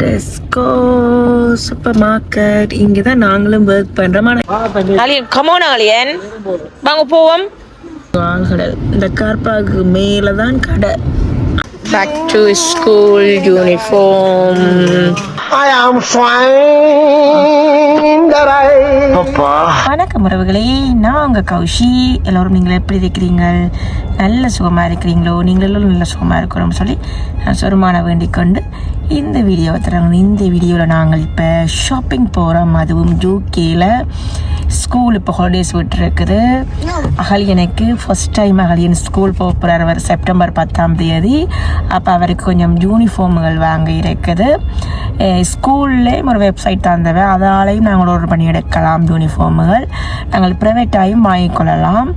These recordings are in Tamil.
டெஸ்கோ சூப்பர் மார்க்கெட் இங்கே தான் நாங்களும் ஒர்க் பண்ணுறோம் அலியன் கமோன் வாங்க போவோம். கடை இந்த கார் பார்க்கு மேலே தான் கடை. பேக் டு ஸ்கூல் யூனிஃபார்ம் வணக்கம் உறவுகளே நான் உங்கள் கௌஷி. எல்லோரும் நீங்கள் எப்படி இருக்கிறீங்க? நல்ல சுகமாக இருக்கிறீங்களோ? நீங்களும் நல்ல சுகமாக இருக்கிறோம்னு சொல்லி நான் சுரமான வேண்டிக் கொண்டு இந்த வீடியோவை தராங்க இந்த வீடியோவில் நாங்கள் இப்போ ஷாப்பிங் போகிறோம் அதுவும் ஜூகேயில் ஸ்கூல் இப்போ ஹாலிடேஸ் விட்டுருக்குது. அகலியனுக்கு ஃபர்ஸ்ட் டைம் அகலியன் ஸ்கூல் போக போகிறார் அவர் செப்டம்பர் பத்தாம் தேதி. அப்போ அவருக்கு கொஞ்சம் யூனிஃபார்முகள் வாங்க இருக்குது. ஸ்கூல்லேயும் ஒரு வெப்சைட் தந்தவன் அதாலையும் நாங்கள் ஆர்டர் பண்ணி எடுக்கலாம் யூனிஃபார்முகள் நாங்கள் ப்ரைவேட்டாயும் வாங்கிக்கொள்ளலாம்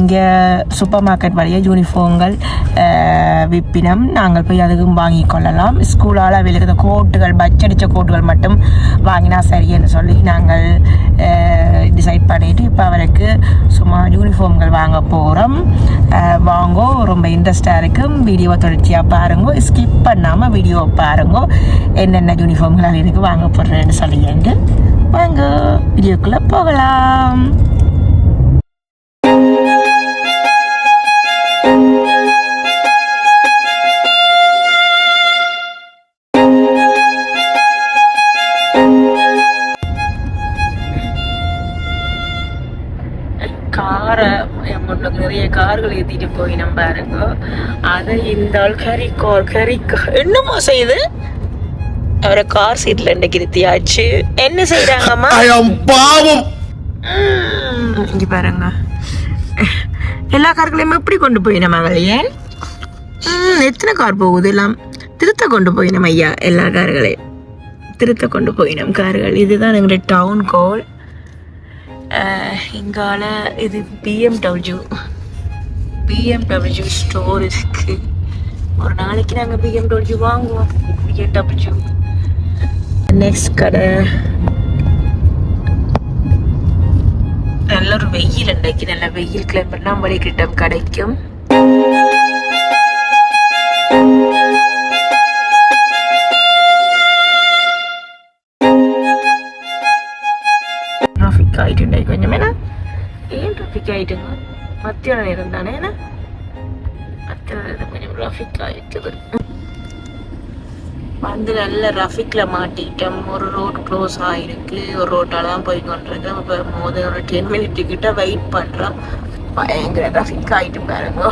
இங்கே சூப்பர் மார்க்கெட் வழியாக யூனிஃபார்ம்கள் விற்பினம் நாங்கள் போய் அதுக்கும் வாங்கி கொள்ளலாம். ஸ்கூலால் இருக்கிற கோட்டுகள் பச்சடித்த கோட்டுகள் மட்டும் வாங்கினா என்று சொல்லி நாங்கள் டிசைட் பண்ணிவிட்டு இப்போ அவருக்கு சும்மா யூனிஃபார்ம்கள் வாங்க போகிறோம் வாங்கோ ரொம்ப இன்ட்ரெஸ்டாக இருக்கும் வீடியோ தொடர்ச்சியாக பாருங்கோ. ஸ்கிப் பண்ணாமல் வீடியோ பாருங்க. என்னென்ன யூனிஃபார்ம்கள் எனக்கு வாங்க போடுறேன்னு சொல்லிட்டு வாங்க. வீடியோக்குள்ளே போகலாம். கார்கள் ஏற்றிட்டு போய் நம்ம பாருங்க. அதை இந்த ஆள் கறி கார் கறி car- என்னம்மா செய்யுது அவரை கார் சீட்ல இருத்தியாச்சு என்ன செய்யறாங்கம்மா பாவம். இங்க பாருங்க. எல்லா கார்களையும் எப்படி கொண்டு போய் நம்ம வெளியே? ம், எத்தனை கார் போகுது எல்லாம்? திருத்த கொண்டு போயினோம் ஐயா எல்லா கார்களையும். திருத்த கொண்டு போயினோம் கார்கள். இதுதான் எங்களுடைய டவுன் கோல் இங்கால இது பிஎம்டபிள்யூ பிஎம்டபிள்யூ ஸ்டோர் இருக்கு. ஒரு நாளைக்கு நாங்கள் பிஎம்டபிள்யூ வாங்குவோம். பிஎம்டபிள்யூ நெக்ஸ்ட் கடை. நல்ல ஒரு வெயில் இன்றைக்கு நல்ல வெயில் கிளம்பெல்லாம் வழிகிட்டம் கிடைக்கும். ട്രാഫിക് கொஞ்சம் കുഞ്ഞമ്മേന ഏൻ ട്രാഫിക് ആയിട്ടുണ്ട് மத்தியான நேரம் தானே என்ன மத்தியான நேரம் கொஞ்சம் ரஃபிக் ஆயிட்டுது வந்து நல்ல ரஃபிக்ல மாட்டிக்கிட்டோம் ஒரு ரோட் க்ளோஸ் ஆயிருக்கு ஒரு ரோட்டால தான் போய் கொண்டிருக்கோம் இப்போ மோத ஒரு டென் மினிட் கிட்ட வெயிட் பண்றோம் பயங்கர ரஃபிக் ஆயிட்டு பாருங்க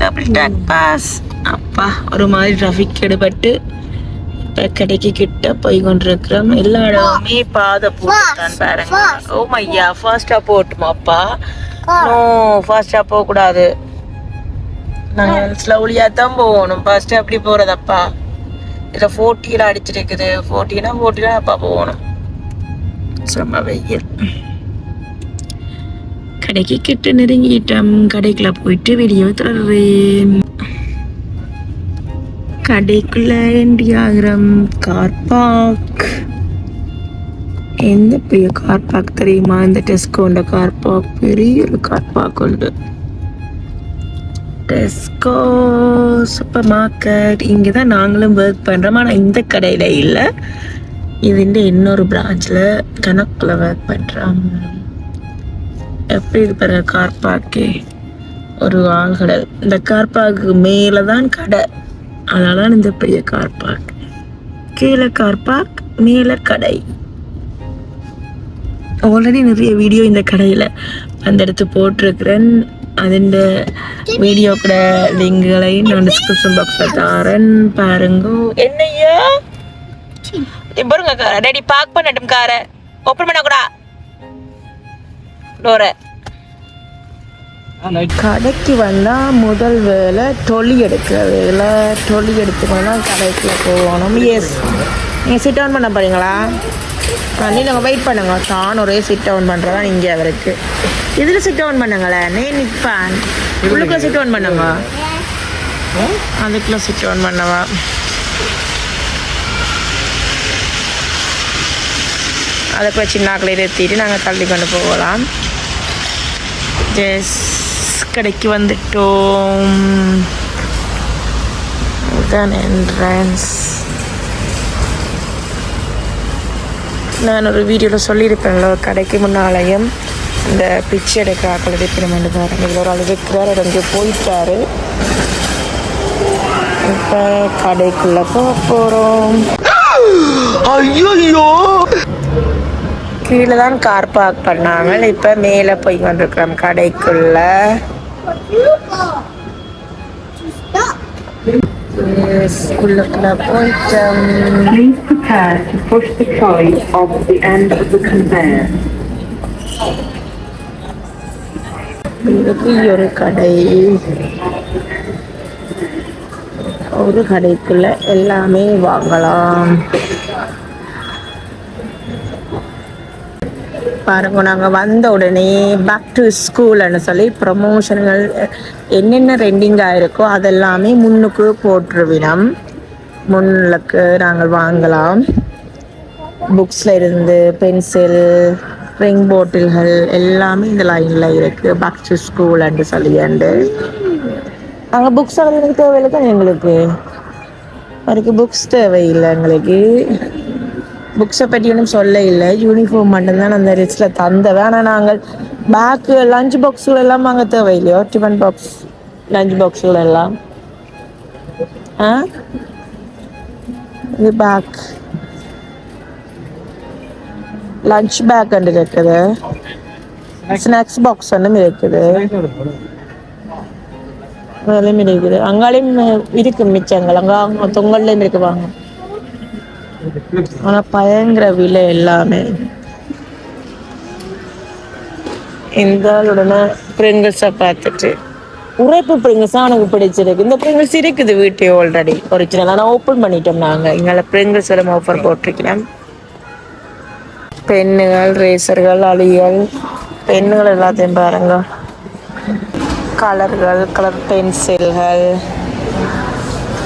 டபுள் டேக் பாஸ் அப்பா ஒரு மாதிரி ரஃபிக் எடுபட்டு கடைக்கு கிட்ட போய் கொண்டிருக்கிறோம். எல்லா இடமுமே பாதை போட்டுட்டான் பாருங்க. ஓ மையா ஃபாஸ்டா போட்டுமாப்பா நோ ஃபாஸ்டா போக கூடாது நாங்கள் ஸ்லோலியா தான் போகணும். ஃபர்ஸ்ட் அப்படி போறதப்பா இதுல ஃபோர்ட்டியில் அடிச்சிருக்குது. ஃபோர்ட்டினா ஃபோர்ட்டில அப்பா போகணும். செம்ம வெயில். கடைக்கு கிட்ட நெருங்கிட்டோம். கடைக்குள்ள போயிட்டு வெளியே தொடர்றேன் கடைக்குள்ள என்ட்ரி கார் பார்க் எந்த பெரிய கார் பார்க் தெரியுமா? இந்த டெஸ்கோண்ட கார் பார்க் பெரிய ஒரு கார் பார்க் உண்டு. டெஸ்கோ சூப்பர் மார்க்கெட் இங்கே தான் நாங்களும் ஒர்க் பண்ணுறோம் ஆனால் இந்த கடையில் இல்லை. இதுண்ட இன்னொரு பிரான்ச்சில் கணக்கில் ஒர்க் பண்ணுறோம் எப்படி இருப்பாரு கார் பார்க்கே ஒரு ஆள் கடை இந்த கார் பார்க்கு மேலே தான் கடை. அதனால் இந்த பெரிய கார் பார்க் கீழே கார் பார்க் மேலே கடை. ஆல்ரெடி நிறைய வீடியோ இந்த கடையில் அந்த இடத்து போட்டிருக்கிறேன். அதுண்ட வீடியோ கூட லிங்குகளை நான் டிஸ்கிரிப்ஷன் பாக்ஸில் தாரேன். பாருங்க. என்னையா பாருங்க ரெடி பார்க் பண்ணட்டும் காரை ஓப்பன் பண்ண பண்ணக்கூடா. டோரை கடைக்கு வந்தால் முதல் வேலை டொலி எடுக்கிற வேலை டொலி எடுத்துக்கணும்னா கடைக்குள்ளே போகணும். எஸ் நீங்கள் சிட் டவுன் பண்ண போகிறீங்களா நாங்கள் வெயிட் பண்ணுங்க. தான் ஒரே சிட் டவுன் பண்ணுறதா இங்கே அவருக்கு இதில் சிட் டவுன் பண்ணுங்களேன். நீ நிற்பான் உள்ளுக்குள்ளே சிட் டவுன் பண்ணுங்க. அதுக்குள்ளே சிட் டவுன் பண்ணவா? அதுக்குள்ளே சின்னாக்களை நிறுத்திட்டு நாங்கள் தள்ளி கொண்டு போகலாம். ஜெஸ் கடைக்கு வந்துட்டோம். இதுதான் என்ட்ரன்ஸ் நான் ஒரு வீடியோவில் சொல்லியிருப்பேன்ல கடைக்கு முன்னாலேயும் இந்த பிச்சை எடுக்க ஆக்கள் பாருங்க இதில் ஒரு ஆள் இருக்கிறார் இறங்கி போயிட்டாரு. இப்போ கடைக்குள்ளே போக போகிறோம் ஐயோ கீழே தான் கார் பார்க் பண்ணாங்க. இப்போ மேலே போய் வந்திருக்கிறோம் கடைக்குள்ள. Yes, உள்ளுக்குள்ள போயிட்டோம் Please prepare to push the trolley off the end of the conveyor. இதுக்கு ஒரு கடை ஒரு கடைக்குள்ள எல்லாமே வாங்கலாம் பாருங்க நாங்கள் வந்த உடனே பேக் டு ஸ்கூல்னு சொல்லி ப்ரமோஷன்கள் என்னென்ன ரெண்டிங்காக இருக்கோ அதெல்லாமே முன்னுக்கு போட்டுருவினோம். முன்னுக்கு நாங்கள் வாங்கலாம். புக்ஸில் இருந்து பென்சில் ரிங் பாட்டில்கள் எல்லாமே இந்த லைனில் இருக்குது பேக் டு ஸ்கூல் அண்டு சொல்லியாண்டு அங்கே புக்ஸ் எனக்கு தேவையில்லை தான் எங்களுக்கு? அவருக்கு புக்ஸ் தேவையில்லை எங்களுக்கு. புக்ஸை பற்றி சொல்ல இல்லை. யூனிஃபார்ம் மட்டும்தான் அந்த ரிச்சில் தந்தவை ஆனால் நாங்கள் பேக்கு லஞ்ச் பாக்ஸுகள் எல்லாம் வாங்க தேவையில்லையோ? டிஃபன் பாக்ஸ் லஞ்ச் பாக்ஸுகள் எல்லாம்? ஆ? இது பேக் லஞ்ச் பேக் ஒன்று இருக்குது. ஸ்நாக்ஸ் பாக்ஸ் ஒன்றும் இருக்குது. அதெல்லாம் இருக்குது. அங்காலையும் இருக்கு மிச்சங்கள். அங்கே அவங்க தொங்கல்லையும் இருக்கு வாங்க. ஆனால் பயங்கர விலை எல்லாமே. இந்த ஆளுடனே பிரிங்கிள்ஸை பார்த்துட்டு. உரைப்பு பிரிங்கிள்ஸ் தான் எனக்கு பிடிச்சிருக்கு. இந்த பிரிங்கிள்ஸ் இருக்குது வீட்டையே ஆல்ரெடி ஒரு ஆனால் ஓப்பன் பண்ணிட்டோம் நாங்கள் இங்கே பிரிங்கிள்ஸ் எல்லாம் ஆஃபர் போட்டிருக்கிறேன். பெண்ணுகள் ரேசர்கள் அழிகள் பென்னுகள் எல்லாத்தையும் பாருங்க. கலர்கள் கலர் பென்சில்கள்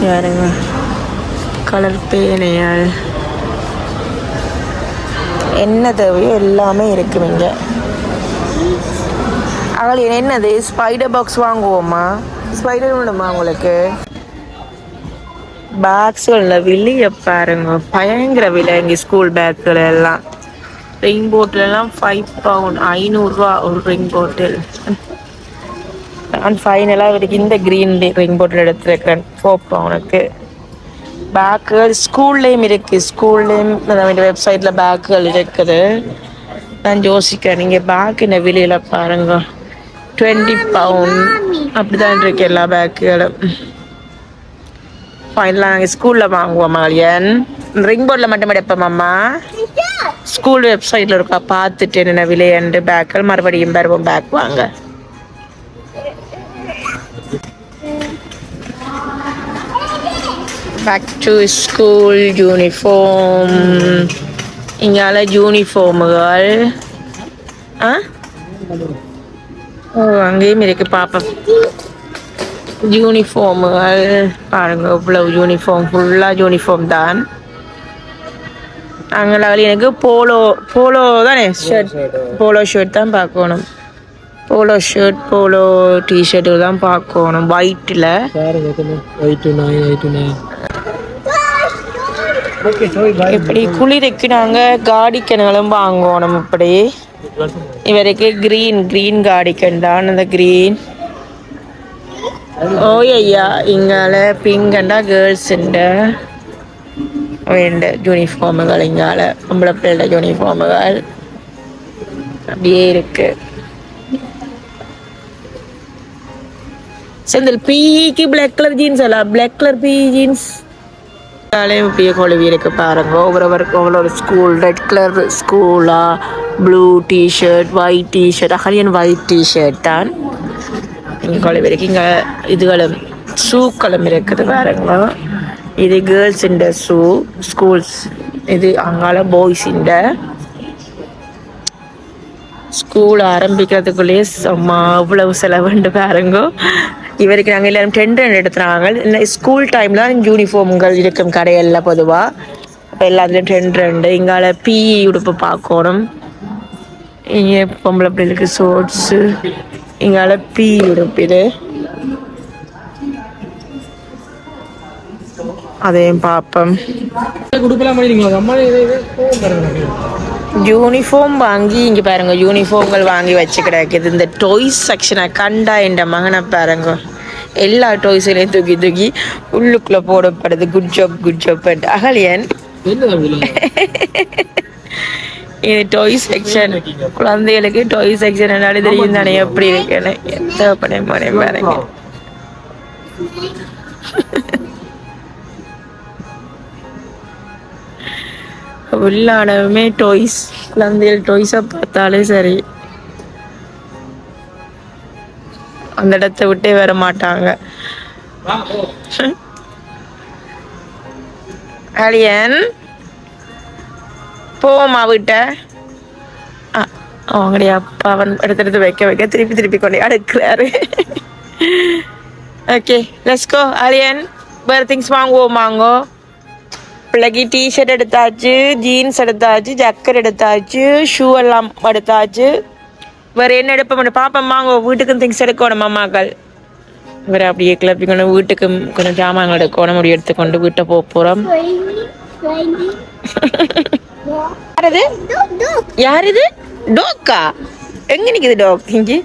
யாருங்க கலர் பேனைகள் என்ன தேவையோ எல்லாமே இருக்கும் இங்கே. அவள் என்னது? Spider box வாங்குவோமா? ஸ்பைடர் வேணுமா உங்களுக்கு? பேக்ஸ்களில் வெளியே பாருங்க. பயங்கர விலை இங்கே ஸ்கூல் பேக்குகள் எல்லாம். ரிங் போட்டிலெல்லாம் ஃபைவ் பவுண்ட் ஐநூறுரூவா ஒரு ரிங் போட்டில் நான் ஃபைனலாக இவருக்கு இந்த க்ரீன் ரிங் போட்டில் எடுத்துருக்கிறேன் ஃபோர் பவுனுக்கு பேக்குகள் ஸ்கூல்லேயும் இருக்குது ஸ்கூல்லேயும் இந்த வெப்சைட்டில் பேக்குகள் இருக்குது. நான் யோசிக்கிறேன் நீங்கள் பேக் இந்த விலையில் பாருங்க. டுவெண்ட்டி பவுண்ட் அப்படி தான் இருக்கு எல்லா பேக்குகளும் ஃபைனலாக நாங்கள் ஸ்கூலில் வாங்குவோம் மாலியன். ரிங் போர்டில் மட்டும் எடுப்போம் அம்மா. ஸ்கூல் வெப்சைட்டில் இருக்கா பார்த்துட்டு என்னென்ன விலையண்டு பேக்குகள் மறுபடியும் வருவோம் பேக் வாங்க. பேக் டு ஸ்கூல் யூனிஃபார்ம் இங்கால யூனிஃபார்முகள் ஆ ஓ அங்கேயும் இருக்கு பாப்பா யூனிஃபார்முகள் பாருங்க இவ்வளவு யூனிஃபார்ம் ஃபுல்லாக யூனிஃபார்ம் தான் அங்கே எனக்கு போலோ போலோ தானே ஷர்ட் போலோ ஷர்ட் தான் பார்க்கணும் போலோ ஷர்ட் போலோ டிஷர்ட்டு தான் பார்க்கணும் ஒயிட்டில் எயிட் நைன் எயிட் நைன் இப்படி குளிருக்கு நாங்கள் காடிக்கணுகளும் வாங்கணும் இப்படி இவருக்கு கிரீன் கிரீன் காடிக்கன் தான் அந்த கிரீன் ஓய்யா இங்கால பிங்கண்டா கேர்ள்ஸுண்ட വേണ്ട യൂണിഫോമുകൾ ഇങ്ങാള് നമ്മളെ പിള്ളേരുടെ യൂണിഫോമുകൾ அப்படியே இருக்கு செந்தில் பிஇக்கு பிளாக் கலர் ஜீன்ஸ் அல்ல பிளாக் கலர் பிஇ ஜீன்ஸ் தலையும் பிய கொழுவி இருக்கு பாருங்க. ஒவ்வொருவருக்கு ஒவ்வொரு ஸ்கூல் ரெட் கலர் ஸ்கூலா blue T-shirt white T-shirt Akaliyan white T-shirt தான். இங்கே கொழுவி இருக்கு இங்கே இதுகளும் ஷூக்களும் இருக்குது பாருங்க. இது கேர்ள்ஸ் இந்த ஷூ ஸ்கூல்ஸ் இது அங்கால பாய்ஸ் இந்த ஸ்கூல் ஆரம்பிக்கிறதுக்குள்ளேயே அம்மா அவ்வளவு செலவுண்டு பாருங்க. இவருக்கு நாங்கள் எல்லாரும் டெண்டர் எடுத்துனாங்க இந்த ஸ்கூல் டைமில் யூனிஃபார்ம்கள் இருக்கும் கடையில் பொதுவாக அப்போ எல்லாத்துலேயும் டெண்டர் உண்டு. இங்கால பிஇ உடுப்பு பார்க்கணும். இங்கே பொம்பளை பிள்ளைகளுக்கு ஷோர்ட்ஸு இங்கால பி உடுப்பு இது. அதையும் பார்ப்போம். யூனிஃபார்ம் வாங்கி இங்கே பாருங்க யூனிஃபார்ம்கள் வாங்கி வச்சு கிடக்குது இந்த டொய்ஸ் செக்ஷனை கண்டா என்ற மகனை பாருங்க. எல்லா டாய்ஸ்களையும் தூக்கி தூக்கி உள்ளுக்குள்ளே போடப்படுது. Good job good job Akaliyan. இது டாய் செக்ஷன் குழந்தைகளுக்கு டாய் செக்ஷன் என்னால தெரியும் தானே எப்படி இருக்குன்னு. எந்த பண்ண போறேன் பாருங்க. உள்ளாடவுமே டாய்ஸ் குழந்தைகள் டாய்ஸை பார்த்தாலே சரி. அந்த இடத்த விட்டே வர மாட்டாங்க. அலியன் போவோமா விட்ட. அவங்களுடைய அப்பா வந்து எடுத்து எடுத்து வைக்க வைக்க திருப்பி திருப்பி கொண்டு அடுக்கிறாரு. ஓகே லெஸ்கோ கோ அலியன் வேறு திங்ஸ் வாங்குவோம் வாங்கோ. பிள்ளைக்கு டிஷர்ட் எடுத்தாச்சு ஜீன்ஸ் எடுத்தாச்சு ஜக்கர் எடுத்தாச்சு ஷூ எல்லாம் எடுத்தாச்சு. வேற என்ன எடுப்போம் பாப்பம்மா வாங்கோ வீட்டுக்கும் திங்ஸ் எடுக்கணும் அம்மாக்கள் இவர் அப்படியே கிளப்பிக்கணும் வீட்டுக்கு கொஞ்சம் ஜாமான்கள் எடுக்கணும் முடி எடுத்துக்கொண்டு வீட்டை போக போகிறோம் யார் இது யார் இது? டோக்கா? எங்க நிக்குது டோக்? இங்கே.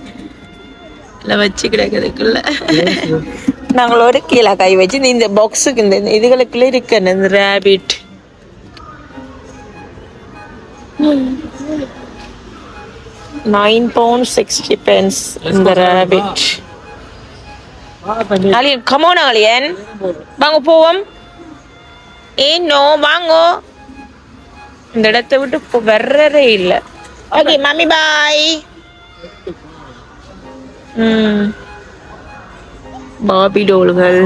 இல்லை வச்சு கிடக்குதுக்குள்ள ஒரு கீழே கை வச்சு இந்த- பாக்ஸுக்கு இந்த இந்த இதுகளுக்குள்ள இருக்கு இந்த rabbit nine pound sixty pence இந்த rabbit Aliyan come on Aliyan வாங்க போவோம். ஏன் வாங்கோ. இந்த இடத்த விட்டு வர்றதே இல்லை. ஓகே மம்மி பாய் பாபி டோல்கள்.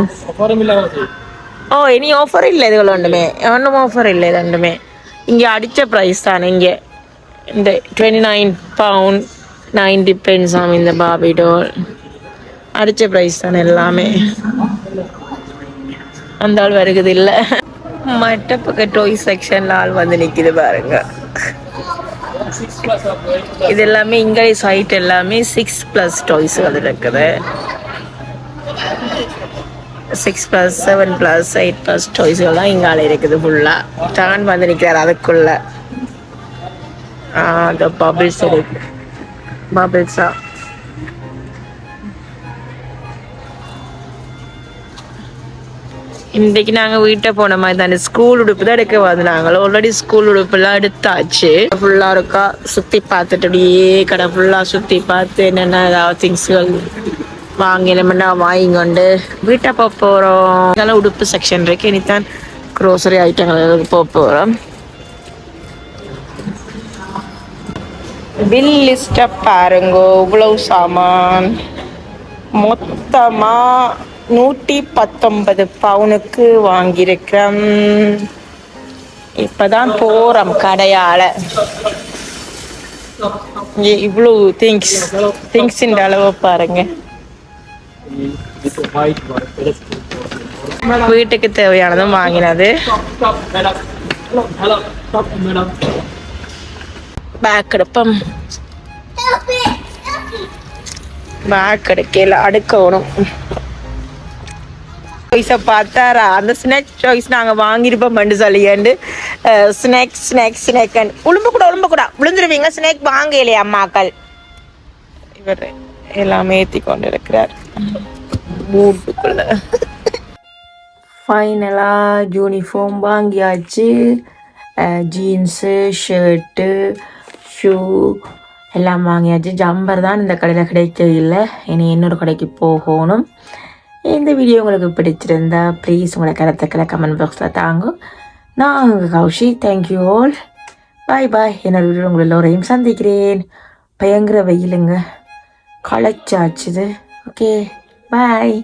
ஓ இனி ஆஃபர் இல்லை இதுகள் ஒன்றுமே. ஒன்றும் ஆஃபர் இல்லை ரெண்டுமே இங்கே அடித்த ப்ரைஸ் தானே இங்கே. இந்த twenty nine pound nine depends ஆம் இந்த பாபி டோல் அடித்த ப்ரைஸ் தானே எல்லாமே அந்த ஆள் வருகுது இல்லை மற்ற பக்கம் டோய் செக்ஷனில் ஆள் வந்து நிற்கிது பாருங்க இது எல்லாமே இங்கிலீஷ் ஹைட் எல்லாமே சிக்ஸ் ப்ளஸ் டாய்ஸ் வந்து இருக்குது six plus seven plus eight plus டாய்ஸ்கள் தான் இங்கால இருக்குது ஃபுல்லாக டான் வந்து நிற்கிறார் அதுக்குள்ள அந்த பபிள்ஸ் இருக்கு பபிள்ஸா இன்றைக்கு நாங்கள் வீட்டை போன மாதிரி தானே ஸ்கூல் உடுப்பு தான் எடுக்க வந்தாங்களோ ஆல்ரெடி ஸ்கூல் உடுப்புலாம் எடுத்தாச்சு. ஃபுல்லாக இருக்கா? சுற்றி பார்த்துட்டு அப்படியே கடை ஃபுல்லாக சுற்றி பார்த்து என்னென்ன ஏதாவது திங்ஸ்கள் வாங்கி என்னமென்னா வாங்கிக்கொண்டு வீட்டை போக போகிறோம் இதெல்லாம் உடுப்பு செக்ஷன் இருக்கு. இனித்தான் க்ரோசரி ஐட்டங்களுக்கு போக போகிறோம் பில் லிஸ்ட்டை பாருங்கோ இவ்வளவு சாமான். மொத்தமா நூற்றி பத்தொன்பது பவுனுக்கு வாங்கியிருக்கிறோம் இப்போதான் போறோம் கடையால. இங்க இவ்வளவு திங்ஸ் திங்ஸின் அளவு பாருங்க. It's வீட்டுக்கு தேவையானதும் வாங்கினது. பேக் எடுப்போம் பேக் எடுக்கல அடுக்கணும். சாய்ஸை பார்த்தாரா? அந்த ஸ்நாக்ஸ் சாய்ஸ் நாங்கள் வாங்கியிருப்போம் சொல்லியாண்டு ஸ்நாக்ஸ் ஸ்நாக்ஸ் ஸ்நாக் உளும்பு கூட உளும்பு கூட விழுந்துருவீங்க ஸ்நாக் வாங்கலையே அம்மாக்கள். இவர் எல்லாமே ஏற்றி கொண்டு இருக்கிறார் ஃபைனலாக யூனிஃபார்ம் வாங்கியாச்சு ஜீன்ஸு ஷர்ட்டு ஷூ எல்லாம் வாங்கியாச்சு. ஜம்பர் தான் இந்த கடையில் கிடைக்கவில்லை இனி இன்னொரு கடைக்கு போகணும். இந்த வீடியோ உங்களுக்கு பிடிச்சிருந்தா ப்ளீஸ் உங்களை கருத்துக்களை கமெண்ட் பாக்ஸில் தாங்க நான் உங்கள் Kaushi. Thank you all bye bye என்னோட வீடியோ உங்களை எல்லோரையும் சந்திக்கிறேன். பயங்கர வெயிலுங்க. களைச்சாச்சுது. Okay bye